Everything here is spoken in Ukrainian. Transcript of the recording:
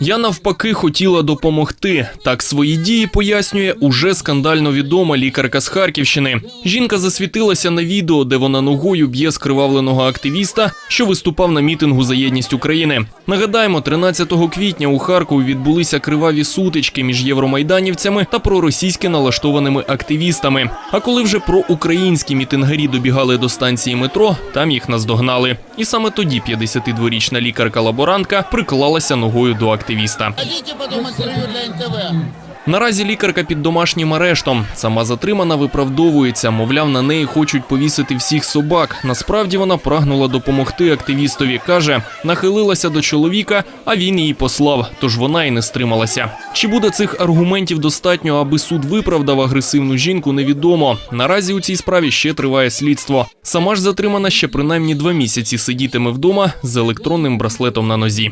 Я навпаки хотіла допомогти. Так свої дії пояснює уже скандально відома лікарка з Харківщини. Жінка засвітилася на відео, де вона ногою б'є скривавленого активіста, що виступав на мітингу за єдність України. Нагадаємо, 13 квітня у Харкові відбулися криваві сутички між євромайданівцями та проросійськи налаштованими активістами. А коли вже проукраїнські мітингарі добігали до станції метро, там їх наздогнали. І саме тоді 52-річна лікарка-лаборантка приклалася ногою до активіста. Наразі лікарка під домашнім арештом. Сама затримана виправдовується, мовляв, на неї хочуть повісити всіх собак. Насправді вона прагнула допомогти активістові. каже, нахилилася до чоловіка, а він її послав. Тож вона і не стрималася. Чи буде цих аргументів достатньо, аби суд виправдав агресивну жінку, невідомо. Наразі у цій справі ще триває слідство. Сама ж затримана ще принаймні два місяці сидітиме вдома з електронним браслетом на нозі.